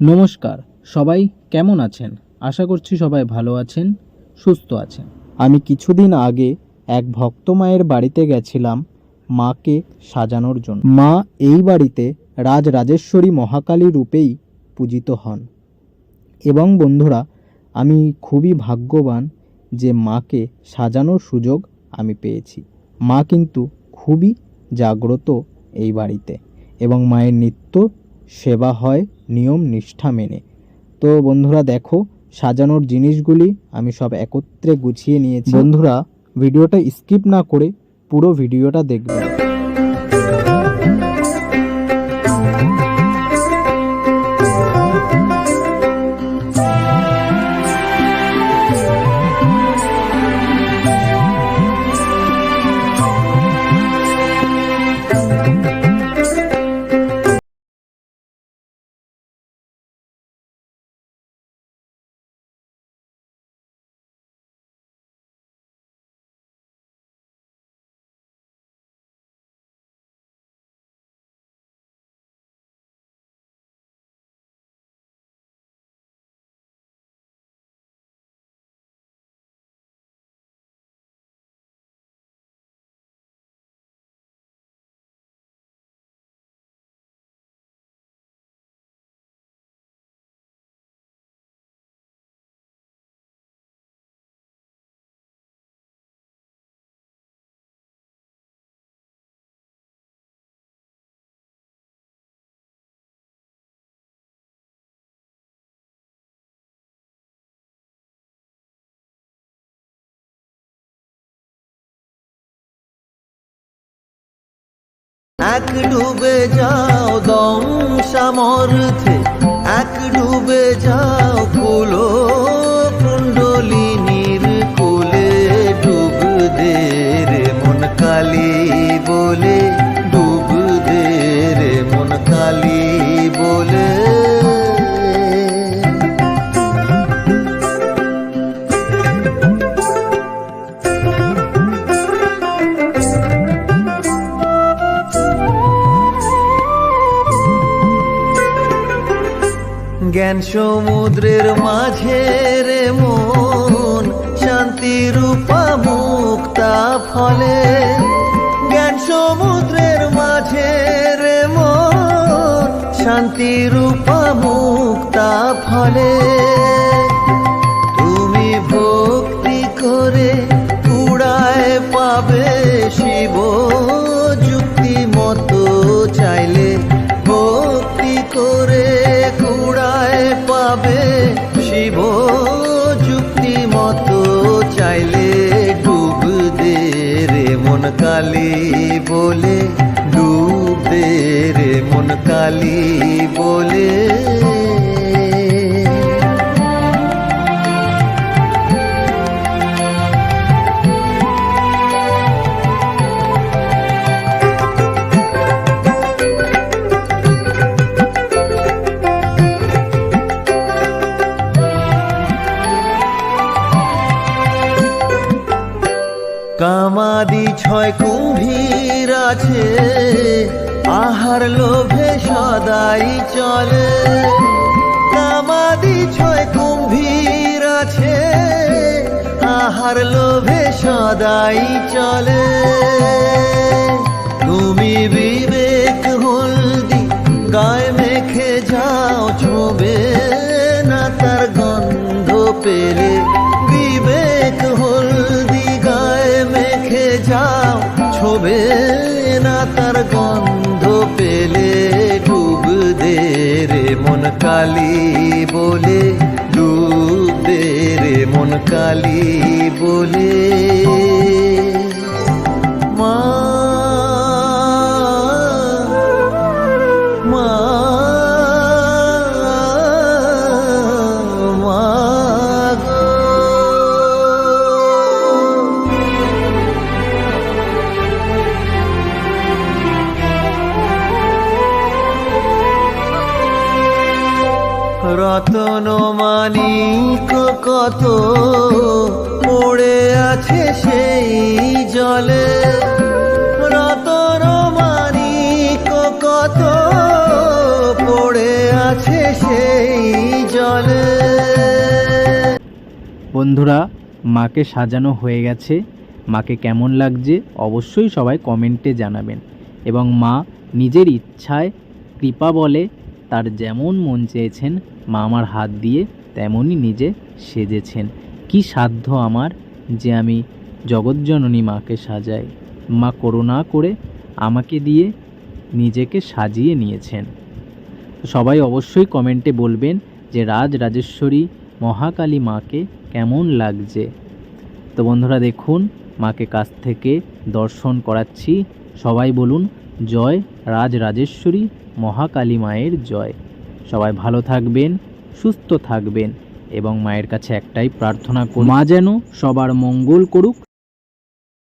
নমস্কার, সবাই কেমন আছেন? আশা করছি সবাই ভালো আছেন, সুস্থ আছেন। আমি কিছুদিন আগে এক ভক্ত মায়ের বাড়িতে গেছিলাম মাকে সাজানোর জন্য। মা এই বাড়িতে রাজ রাজেশ্বরী মহাকালী রূপেই পূজিত হন। এবং বন্ধুরা, আমি খুবই ভাগ্যবান যে মাকে সাজানোর সুযোগ আমি পেয়েছি। মা কিন্তু খুবই জাগ্রত এই বাড়িতে এবং মায়ের নিত্য সেবা হয় নিয়ম নিষ্ঠা মেনে। তো বন্ধুরা দেখো সাজানোর জিনিসগুলি আমি সব একত্রে গুছিয়ে নিয়েছি। বন্ধুরা ভিডিওটা স্কিপ না করে পুরো ভিডিওটা দেখবেন এক ডুবে যাও দম সামর্থে এক ডুবে যাও কুলো জ্ঞান সমুদ্রের মাঝে রে মন, শান্তি রূপা মুক্তা ফলে। জ্ঞান সমুদ্রের মাঝে রে মন, শান্তি রূপা মুক্তা ফলে। কুড়ায় পাবে শিব, যুক্তি মতো চাইলে ডুব দে রে মন কালি বলে, ডুব দে রে মন কালি বলে। কামাদি ছয় কুম্ভীর আছে, আহার লোভে সদাই চলে। কামাদি ছয় কুম্ভীর আছে, আহার লোভে সদাই চলে। তুমি বিবেক হলদি, গায়ে মেখে যাও ছবে না তার গন্ধ কালী বলে ডুব দে রে মন কালী বলে। মানিক কত পড়ে আছে সেই জলে? রতন মানিক কত পড়ে আছে সেই জলে? বন্ধুরা, মাকে সাজানো হয়ে গেছে। মাকে কেমন লাগছে অবশ্যই সবাই কমেন্টে জানাবেন। এবং মা নিজের ইচ্ছায় কৃপা বলে তার যেমন মন চেয়েছেন মা আমার হাত দিয়ে তেমনই নিজে সেজেছেন। কি সাধ্য আমার যে আমি জগৎজননী মাকে সাজাই? মা করুণা করে আমাকে দিয়ে নিজেকে সাজিয়ে নিয়েছেন। সবাই অবশ্যই কমেন্টে বলবেন যে রাজ রাজেশ্বরী মহাকালী মাকে কেমন লাগছে। তো বন্ধুরা দেখুন, মাকে কাছ থেকে দর্শন করাচ্ছি। সবাই বলুন জয় রাজ রাজেশ্বরী মহাকালী মায়ের জয়। সবাই ভালো থাকবেন, সুস্থ থাকবেন এবং মায়ের কাছে একটাই প্রার্থনা করুন মা যেন সবার মঙ্গল করুক।